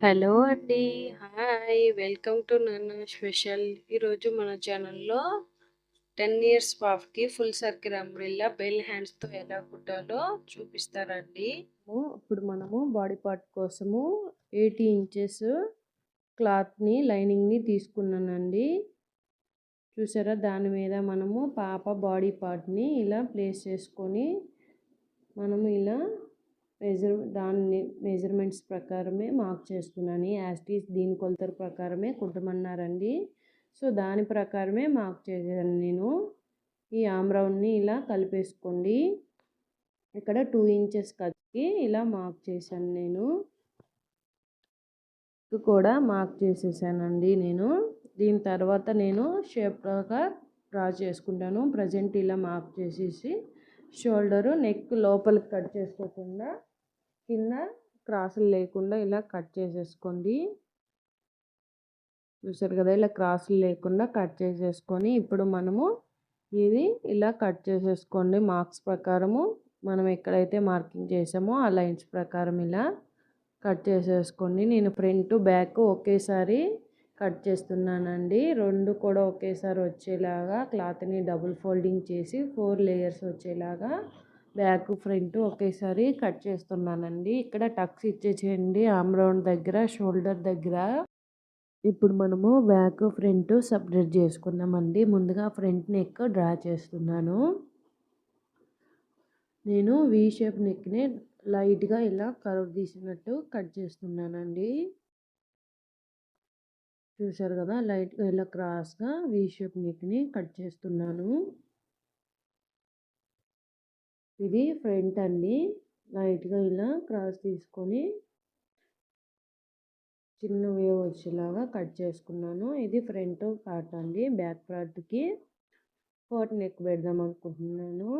Hello అండి. Hi! Welcome to నాన్న special. ఈరోజు మన ఛానల్‌లో 10 ఇయర్స్ పాఫ్కి ఫుల్ సర్కిల్ అంబ్రిల్లా బెల్ హ్యాండ్స్‌తో ఎలా కుట్టాలో చూపిస్తారండి ఇప్పుడు మనము బాడీ పార్ట్ కోసము 80 ఇంచెస్ క్లాత్‌ని లైనింగ్‌ని తీసుకున్నానండి. చూసారా దాని మీద మనము పాప బాడీ పార్ట్‌ని ఇలా ప్లేస్ చేసుకొని మనము ఇలా మెజర్ దాన్ని మెజర్మెంట్స్ ప్రకారమే మార్క్ చేస్తున్నాను. యాస్టీస్ దీని కొలతల ప్రకారమే కుట్టమన్నారండి. సో దాని ప్రకారమే మార్క్ చేశాను నేను. ఈ ఆమ్రౌండ్ని ఇలా కలిపేసుకోండి. ఇక్కడ టూ ఇంచెస్ కత్తికి ఇలా మార్క్ చేశాను నేను. కూడా మార్క్ చేసేసానండి నేను. దీని తర్వాత నేను షేప్ లాగా డ్రా చేసుకుంటాను. ప్రెజెంట్ ఇలా మార్క్ చేసేసి షోల్డరు నెక్ లోపలికి కట్ చేసుకోకుండా కింద క్రాసులు లేకుండా ఇలా కట్ చేసేసుకోండి. చూసారు కదా ఇలా క్రాసులు లేకుండా కట్ చేసేసుకొని ఇప్పుడు మనము ఇది ఇలా కట్ చేసేసుకోండి మార్క్స్ ప్రకారము మనం ఎక్కడైతే మార్కింగ్ చేసామో ఆ లైన్స్ ప్రకారం ఇలా కట్ చేసేసుకోండి. నేను ఫ్రంట్ బ్యాక్ ఒకేసారి కట్ చేస్తున్నానండి. రెండు కూడా ఒకేసారి వచ్చేలాగా క్లాత్‌ని డబుల్ ఫోల్డింగ్ చేసి ఫోర్ లేయర్స్ వచ్చేలాగా బ్యాక్ ఫ్రంట్ ఒకేసారి కట్ చేస్తున్నానండి. ఇక్కడ టక్స్ ఇచ్చేసేయండి ఆమ్రౌండ్ దగ్గర షోల్డర్ దగ్గర. ఇప్పుడు మనము బ్యాక్ ఫ్రంట్ సపరేట్ చేసుకున్నామండి ముందుగా ఫ్రంట్ నెక్ డ్రా చేస్తున్నాను. నేను వి షేప్ నెక్‌ని లైట్‌గా ఇలా కర్వ్ తీసినట్టు కట్ చేస్తున్నానండి. చూసారు కదా లైట్‌గా ఇలా క్రాస్‌గా వి షేప్ నెక్‌ని కట్ చేస్తున్నాను. ఇది ఫ్రంట్ అండి. లైట్‌గా ఇలా క్రాస్ తీసుకొని చిన్న వేవ్ వచ్చేలాగా కట్ చేసుకున్నాను. ఇది ఫ్రంట్ పార్ట్ అండి. బ్యాక్ పార్ట్‌కి కోట్ నెక్ పెడదాం అనుకుంటున్నాను.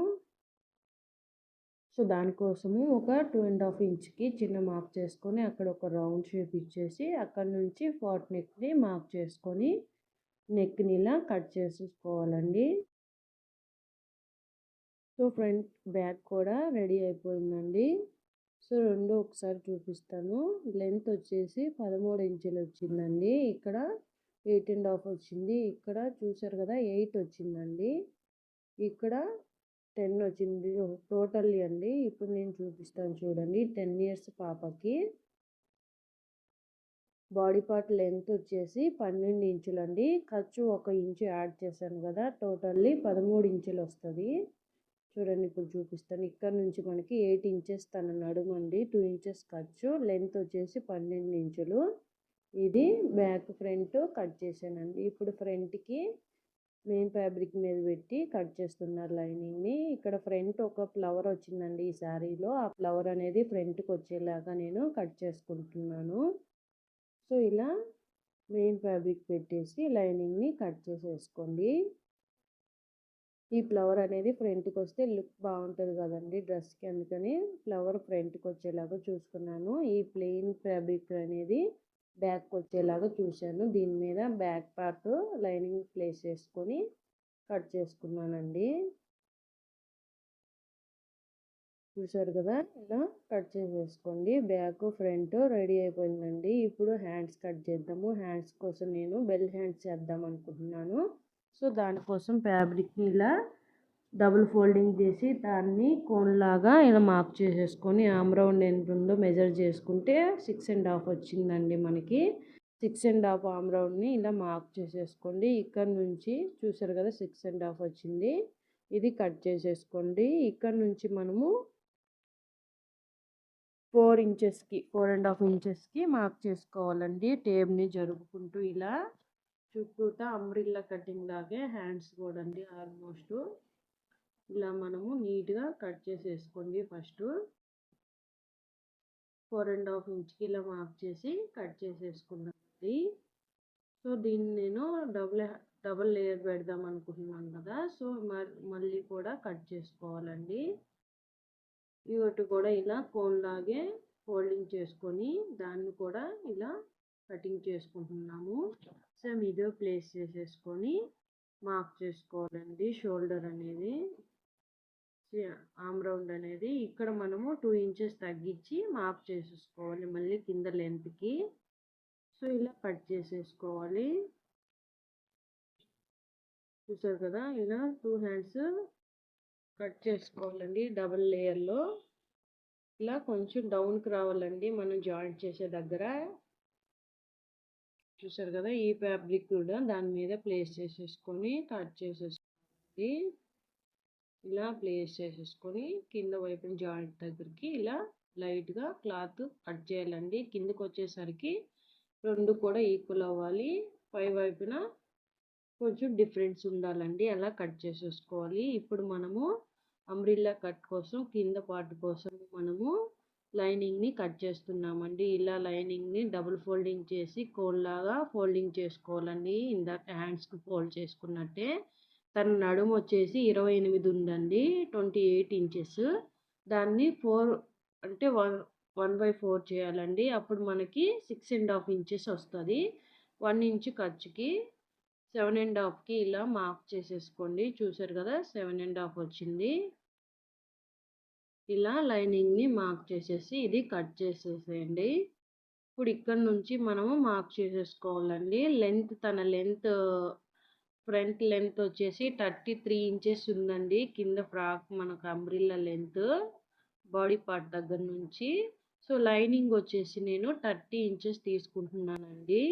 సో దానికోసము ఒక టూ అండ్ హాఫ్ ఇంచ్‌కి చిన్న మార్క్ చేసుకొని అక్కడ ఒక రౌండ్ షేప్ ఇచ్చేసి అక్కడ నుంచి ఫార్ట్ నెక్‌ని మార్క్ చేసుకొని నెక్‌ని ఇలా కట్ చేసేసుకోవాలండి. సో ఫ్రంట్ బ్యాక్ కూడా రెడీ అయిపోయిందండి. సో రెండు ఒకసారి చూపిస్తాను. లెంత్ వచ్చేసి 13 ఇంచులు వచ్చిందండి. ఇక్కడ ఎయిట్ అండ్ హాఫ్ వచ్చింది. ఇక్కడ చూసారు కదా ఎయిట్ వచ్చిందండి. ఇక్కడ 10 వచ్చింది. టోటల్లీ అండి. ఇప్పుడు నేను చూపిస్తాను చూడండి. 10 ఇయర్స్ పాపకి బాడీ పార్ట్ లెంత్ వచ్చేసి 12 ఇంచులండి. ఖర్చు ఒక ఇంచు యాడ్ చేశాను కదా టోటల్లీ 13 ఇంచులు వస్తుంది చూడండి ఇప్పుడు చూపిస్తాను. ఇక్కడ నుంచి మనకి ఎయిట్ ఇంచెస్ తన నడుము అండి. టూ ఇంచెస్ ఖర్చు. లెంత్ వచ్చేసి 12 ఇంచులు. ఇది బ్యాక్ ఫ్రంట్ కట్ చేశానండి. ఇప్పుడు ఫ్రంట్‌కి మెయిన్ ఫ్యాబ్రిక్ మీద పెట్టి కట్ చేస్తున్నారు లైనింగ్‌ని. ఇక్కడ ఫ్రంట్ ఒక ఫ్లవర్ వచ్చిందండి ఈ శారీలో. ఆ ఫ్లవర్ అనేది ఫ్రంట్‌కి వచ్చేలాగా నేను కట్ చేసుకుంటున్నాను. సో ఇలా మెయిన్ ఫ్యాబ్రిక్ పెట్టేసి లైనింగ్‌ని కట్ చేసేసుకోండి. ఈ ఫ్లవర్ అనేది ఫ్రంట్‌కి వస్తే లుక్ బాగుంటుంది కదండి డ్రెస్‌కి అందుకని ఫ్లవర్ ఫ్రంట్‌కి వచ్చేలాగా చూసుకున్నాను. ఈ ప్లెయిన్ ఫ్యాబ్రిక్ అనేది బ్యాక్‌కి వచ్చేలాగా చూశాను. దీని మీద బ్యాక్ పార్ట్ లైనింగ్ ప్లేస్ చేసుకొని కట్ చేసుకున్నానండి. చూసారు కదా ఇలా కట్ చేసేసుకోండి. బ్యాక్ ఫ్రంట్ రెడీ అయిపోయిందండి. ఇప్పుడు హ్యాండ్స్ కట్ చేద్దాము. హ్యాండ్స్ కోసం నేను బెల్ హ్యాండ్స్ చేద్దాం అనుకుంటున్నాను. సో దానికోసం ఫ్యాబ్రిక్‌ని ఇలా డబుల్ ఫోల్డింగ్ చేసి దాన్ని కోన్లాగా ఇలా మార్క్ చేసేసుకొని ఆమ్రౌండ్ ఎంత ఉందో మెజర్ చేసుకుంటే సిక్స్ అండ్ హాఫ్ వచ్చిందండి మనకి. 6 ½ ఆర్మ్ రౌండ్‌ని ఇలా మార్క్ చేసేసుకోండి. ఇక్కడ నుంచి చూసారు కదా సిక్స్ అండ్ హాఫ్ వచ్చింది. ఇది కట్ చేసేసుకోండి. ఇక్కడ నుంచి మనము ఫోర్ ఇంచెస్‌కి ఫోర్ అండ్ హాఫ్ ఇంచెస్‌కి మార్క్ చేసుకోవాలండి. టేప్‌ని జరుపుకుంటూ ఇలా చుట్టూతా అంబ్రిల్లా కటింగ్ లాగే హ్యాండ్స్ కూడా అండి ఆల్మోస్ట్. ఇలా మనము నీట్‌గా కట్ చేసేసుకోండి ఫస్ట్ ఫోర్ అండ్ హాఫ్ ఇంచ్‌కి ఇలా మార్క్ చేసి కట్ చేసేసుకున్నానండి. సో దీన్ని నేను డబుల్ డబుల్ లేయర్ పెడదాం అనుకుంటున్నాను కదా! సో మళ్ళీ కూడా కట్ చేసుకోవాలండి. ఇవటి కూడా ఇలా కోన్ లాగే ఫోల్డింగ్ చేసుకొని దాన్ని కూడా ఇలా కటింగ్ చేసుకుంటున్నాము. సో ఇదే ప్లేస్ చేసేసుకొని మార్క్ చేసుకోవాలండి. షోల్డర్ అనేది. ఆమ్ రౌండ్ అనేది ఇక్కడ మనము టూ ఇంచెస్ తగ్గించి మార్క్ చేసేసుకోవాలి. మళ్ళీ కింద లెంత్‌కి. సో ఇలా కట్ చేసేసుకోవాలి. చూసారు కదా? ఇలా టూ హ్యాండ్స్ కట్ చేసుకోవాలండి. డబల్ లేయర్లో ఇలా కొంచెం డౌన్కి రావాలండి. మనం జాయింట్ చేసే దగ్గర. చూసారు కదా ఈ ఫ్యాబ్రిక్ కూడా దాని మీద ప్లేస్ చేసేసుకొని కట్ చేసేసుకోండి ఇలా ప్లేస్ చేసేసుకొని కింద వైపున జాయింట్ దగ్గరికి ఇలా లైట్గా క్లాత్ కట్ చేయాలండి. కిందకు వచ్చేసరికి రెండు కూడా ఈక్వల్ అవ్వాలి. పై వైపున కొంచెం డిఫరెన్స్ ఉండాలండి. అలా కట్ చేసేసుకోవాలి. ఇప్పుడు మనము అంబ్రిల్లా కట్ కోసం కింద పార్ట్ కోసం మనము లైనింగ్ని కట్ చేస్తున్నామండి. ఇలా లైనింగ్ని డబుల్ ఫోల్డింగ్ చేసి కోల్లాగా ఫోల్డింగ్ చేసుకోవాలండి. ఇందాక హ్యాండ్స్కి ఫోల్డ్ చేసుకున్నట్టే. తన నడుము వచ్చేసి ఇరవై ఎనిమిది ఉందండి. Twenty eight inches. దాన్ని ఫోర్ అంటే వన్ వన్ బై ఫోర్ చేయాలండి. అప్పుడు మనకి సిక్స్ అండ్ హాఫ్ ఇంచెస్ వస్తుంది. వన్ ఇంచ్ ఖర్చుకి సెవెన్ అండ్ హాఫ్కి ఇలా మార్క్ చేసేసుకోండి. చూసారు కదా సెవెన్ అండ్ హాఫ్ వచ్చింది. ఇలా లైనింగ్ని మార్క్ చేసేసి ఇది కట్ చేసేసేయండి. ఇప్పుడు ఇక్కడ నుంచి మనము మార్క్ చేసేసుకోవాలండి. లెంత్ తన లెంత్ ఫ్రంట్ లెంత్ వచ్చేసి థర్టీ త్రీ ఇంచెస్ ఉందండి. కింద ఫ్రాక్ మనకు అంబ్రిల్లా లెంత్ బాడీ పార్ట్ దగ్గర నుంచి. సో లైనింగ్ వచ్చేసి నేను థర్టీ ఇంచెస్ తీసుకుంటున్నానండి.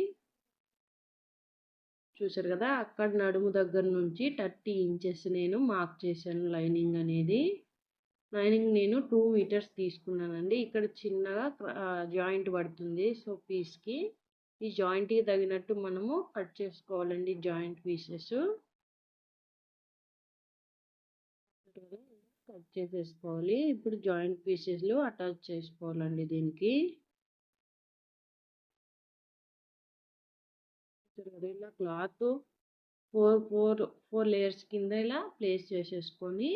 చూసారు కదా అక్కడ నడుము దగ్గర నుంచి థర్టీ ఇంచెస్ నేను మార్క్ చేశాను లైనింగ్ అనేది. లైనింగ్ నేను టూ మీటర్స్ తీసుకున్నానండి. ఇక్కడ చిన్నగా జాయింట్ పడుతుంది. సో పీస్కి ఈ జాయింట్కి తగినట్టు మనము కట్ చేసుకోవాలండి జాయింట్ పీసెస్. కట్ చేసేసుకోవాలి. ఇప్పుడు జాయింట్ పీసెస్లు అటాచ్ చేసుకోవాలండి దీనికి. ఇలా cloth four four four layers కింద ఇలా ప్లేస్ చేసేసుకొని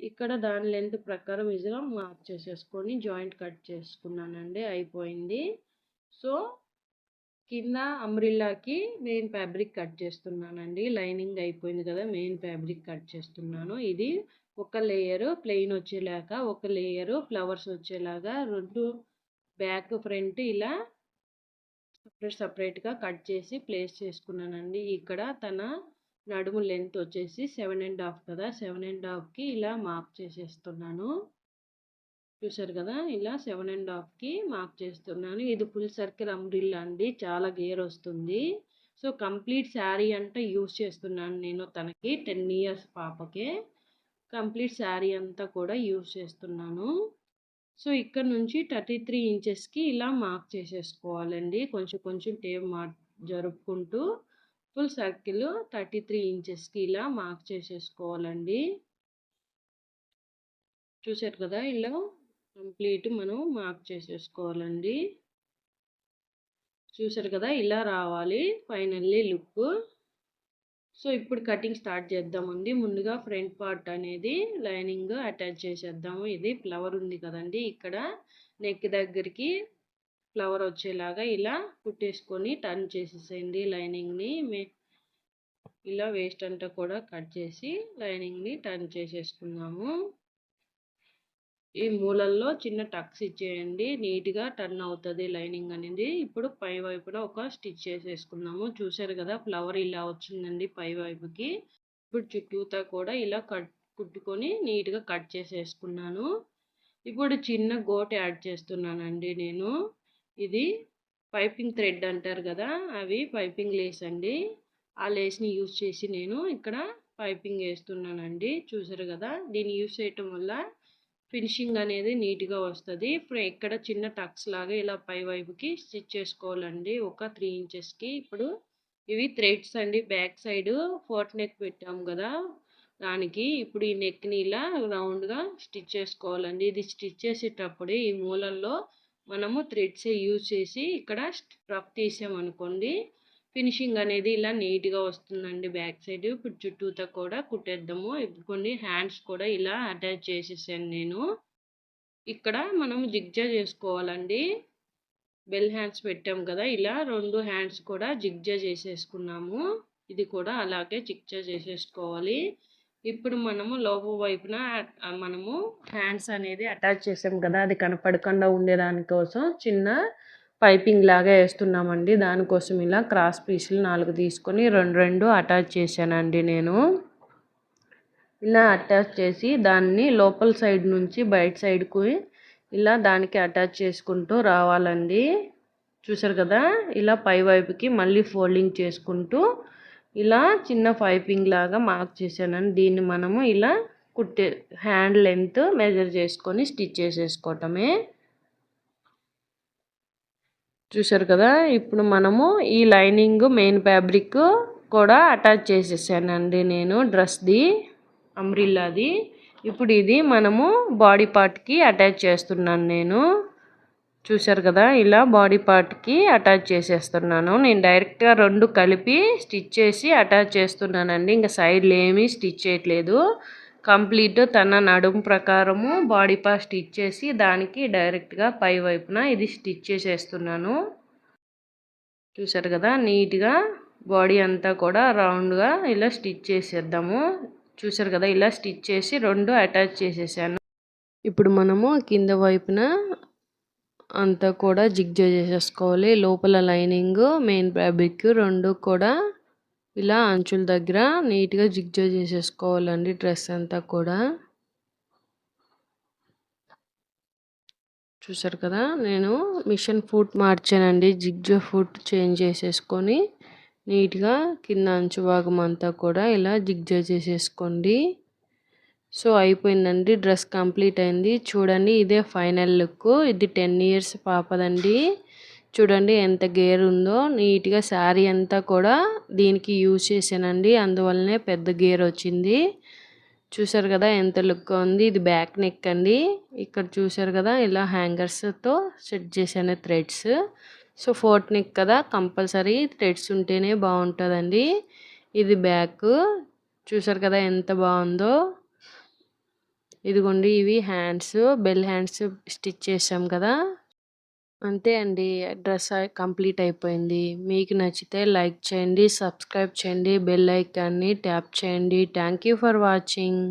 ఇక్కడ దాని లెంత్ ప్రకారం ఇదిగా మార్క్ చేసేసుకొని జాయింట్ కట్ చేసుకున్నానండి అయిపోయింది. సో కింద అంబ్రిల్లాకి మెయిన్ ఫ్యాబ్రిక్ కట్ చేస్తున్నానండి. లైనింగ్ అయిపోయింది కదా మెయిన్ ఫ్యాబ్రిక్ కట్ చేస్తున్నాను. ఇది ఒక లేయరు ప్లెయిన్ వచ్చేలాగా ఒక లేయరు ఫ్లవర్స్ వచ్చేలాగా రెండు బ్యాక్ ఫ్రంట్ ఇలా సపరేట్ సపరేట్గా కట్ చేసి ప్లేస్ చేసుకున్నానండి. ఇక్కడ తన నడుము లెంత్ వచ్చేసి సెవెన్ అండ్ హాఫ్ కదా. సెవెన్ అండ్ హాఫ్కి ఇలా మార్క్ చేసేస్తున్నాను. చూసారు కదా? ఇలా సెవెన్ అండ్ హాఫ్కి మార్క్ చేస్తున్నాను. ఇది ఫుల్ సర్కిల్ అంబ్రిల్లా అండి. చాలా గేర్ వస్తుంది. సో కంప్లీట్ శారీ అంటే యూస్ చేస్తున్నాను నేను తనకి. టెన్ ఇయర్స్ పాపకే. కంప్లీట్ శారీ అంతా కూడా యూస్ చేస్తున్నాను. సో ఇక్కడ నుంచి థర్టీ త్రీ ఇంచెస్కి ఇలా మార్క్ చేసేసుకోవాలండి. కొంచెం కొంచెం టేప్ మా జరుపుకుంటూ ఫుల్ సర్కిల్ థర్టీ త్రీ ఇంచెస్కి ఇలా మార్క్ చేసేసుకోవాలండి. చూసారు కదా ఇలా కంప్లీట్ మనం మార్క్ చేసేసుకోవాలండి. చూసారు కదా ఇలా రావాలి ఫైనల్లీ లుక్. సో ఇప్పుడు కటింగ్ స్టార్ట్ చేద్దామండి. ముందుగా ఫ్రంట్ పార్ట్ అనేది లైనింగ్ అటాచ్ చేసేద్దాము. ఇది ఫ్లవర్ ఉంది కదండి ఇక్కడ నెక్ దగ్గరికి ఫ్లవర్ వచ్చేలాగా ఇలా కుట్టేసుకొని టర్న్ చేసేసేయండి లైనింగ్ని. మే ఇలా వేస్ట్ అంతా కూడా కట్ చేసి లైనింగ్ని టర్న్ చేసేసుకుందాము. ఈ మూలల్లో చిన్న టక్స్ ఇచ్చేయండి. నీట్గా టర్న్ అవుతుంది లైనింగ్ అనేది. ఇప్పుడు పై వైపున ఒక స్టిచ్ చేసేసుకుందాము. చూసారు కదా ఫ్లవర్ ఇలా వచ్చిందండి పై వైపుకి. ఇప్పుడు చుట్టూతా కూడా ఇలా కట్ కుట్టుకొని నీట్గా కట్ చేసేసుకున్నాను. ఇప్పుడు చిన్న గోట్ యాడ్ చేస్తున్నానండి నేను. ఇది పైపింగ్ థ్రెడ్ అంటారు కదా అవి పైపింగ్ లేస్ అండి. ఆ లేస్ని యూజ్ చేసి నేను ఇక్కడ పైపింగ్ వేస్తున్నానండి. చూసారు కదా దీన్ని యూజ్ చేయటం వల్ల ఫినిషింగ్ అనేది నీట్గా వస్తుంది. ఇప్పుడు ఇక్కడ చిన్న టక్స్ లాగా ఇలా పై వైపుకి స్టిచ్ చేసుకోవాలండి ఒక త్రీ ఇంచెస్కి ఇప్పుడు ఇవి థ్రెడ్స్ అండి బ్యాక్ సైడ్ ఫోర్ట్ నెక్ పెట్టాము కదా దానికి ఇప్పుడు ఈ నెక్ని ఇలా రౌండ్గా స్టిచ్ చేసుకోవాలండి. ఇది స్టిచ్ చేసేటప్పుడు ఈ మూలల్లో మనము థ్రెడ్స్ యూజ్ చేసి ఇక్కడ రఫ్ తీసామనుకోండి ఫినిషింగ్ అనేది ఇలా నీట్గా వస్తుందండి బ్యాక్ సైడ్. ఇప్పుడు చుట్టూతో కూడా కుట్టేద్దాము. ఇప్పుడు కొన్ని హ్యాండ్స్ కూడా ఇలా అటాచ్ చేసేసాను నేను. ఇక్కడ మనం జిగ్జా చేసుకోవాలండి. బెల్ హ్యాండ్స్ పెట్టాం కదా ఇలా రెండు హ్యాండ్స్ కూడా జిగ్జా చేసేసుకున్నాము. ఇది కూడా అలాగే జిగ్జా చేసేసుకోవాలి. ఇప్పుడు మనము లోపు వైపున మనము హ్యాండ్స్ అనేది అటాచ్ చేసాం కదా అది కనపడకుండా ఉండేదానికోసం చిన్న పైపింగ్ లాగా వేస్తున్నామండి. దానికోసం ఇలా క్రాస్ పీసులు నాలుగు తీసుకొని రెండు రెండు అటాచ్ చేశానండి నేను. ఇలా అటాచ్ చేసి దాన్ని లోపల సైడ్ నుంచి బయట సైడ్కు ఇలా దానికి అటాచ్ చేసుకుంటూ రావాలండి. చూసారు కదా ఇలా పై వైపుకి మళ్ళీ ఫోల్డింగ్ చేసుకుంటూ ఇలా చిన్న పైపింగ్ లాగా మార్క్ చేశానండి దీన్ని మనము ఇలా కుట్టే హ్యాండ్ లెంత్ మెజర్ చేసుకొని స్టిచ్ చేసేసుకోవటమే. చూసారు కదా ఇప్పుడు మనము ఈ లైనింగ్ మెయిన్ ఫ్యాబ్రిక్ కూడా అటాచ్ చేసేసానండి నేను డ్రెస్ది అంబ్రిల్లాది. ఇప్పుడు ఇది మనము బాడీ పార్ట్కి అటాచ్ చేస్తున్నాను నేను. చూసారు కదా ఇలా బాడీ పార్ట్కి అటాచ్ చేసేస్తున్నాను. నేను డైరెక్ట్గా రెండు కలిపి స్టిచ్ చేసి అటాచ్ చేస్తున్నానండి. ఇంకా సైడ్లు ఏమీ స్టిచ్ చేయట్లేదు. కంప్లీట్ తన నడుము ప్రకారము బాడీ పార్ట్ స్టిచ్ చేసి దానికి డైరెక్ట్గా పై వైపున ఇది స్టిచ్ చేసేస్తున్నాను. చూసారు కదా నీట్గా బాడీ అంతా కూడా రౌండ్గా ఇలా స్టిచ్ చేసేద్దాము. చూసారు కదా ఇలా స్టిచ్ చేసి రెండు అటాచ్ చేసేసాను. ఇప్పుడు మనము కింద వైపున అంతా కూడా జిగ్జా చేసేసుకోవాలి. లోపల లైనింగ్ మెయిన్ ఫ్యాబ్రిక్ రెండు కూడా ఇలా అంచుల దగ్గర నీట్గా జిగ్జా చేసేసుకోవాలండి డ్రెస్ అంతా కూడా. చూసారు కదా నేను మిషన్ ఫుట్ మార్చానండి. జిగ్జా ఫుట్ చేంజ్ చేసేసుకొని నీట్గా కింద అంచు భాగం అంతా కూడా ఇలా జిగ్జా చేసేసుకోండి. సో అయిపోయిందండి. డ్రెస్ కంప్లీట్ అయింది. చూడండి ఇదే ఫైనల్ లుక్. ఇది టెన్ ఇయర్స్ పాపదండి. చూడండి ఎంత గేర్ ఉందో. నీట్గా శారీ అంతా కూడా దీనికి యూజ్ చేశానండి. అందువల్లనే పెద్ద గేర్ వచ్చింది. చూసారు కదా ఎంత లుక్ ఉంది. ఇది బ్యాక్ నెక్ అండి. ఇక్కడ చూసారు కదా ఇలా హ్యాంగర్స్తో సెట్ చేశాను థ్రెడ్స్. సో ఫోర్త్ నెక్ కదా కంపల్సరీ థ్రెడ్స్ ఉంటేనే బాగుంటుందండి. ఇది బ్యాక్. చూసారు కదా ఎంత బాగుందో. ఇదిగోండి ఇవి హ్యాండ్స్ బెల్ హ్యాండ్స్ స్టిచ్ చేసాం కదా. అంతే అండి డ్రెస్ కంప్లీట్ అయిపోయింది. మీకు నచ్చితే లైక్ చేయండి సబ్స్క్రైబ్ చేయండి బెల్ ఐకాన్ని ట్యాప్ చేయండి. Thank you for watching.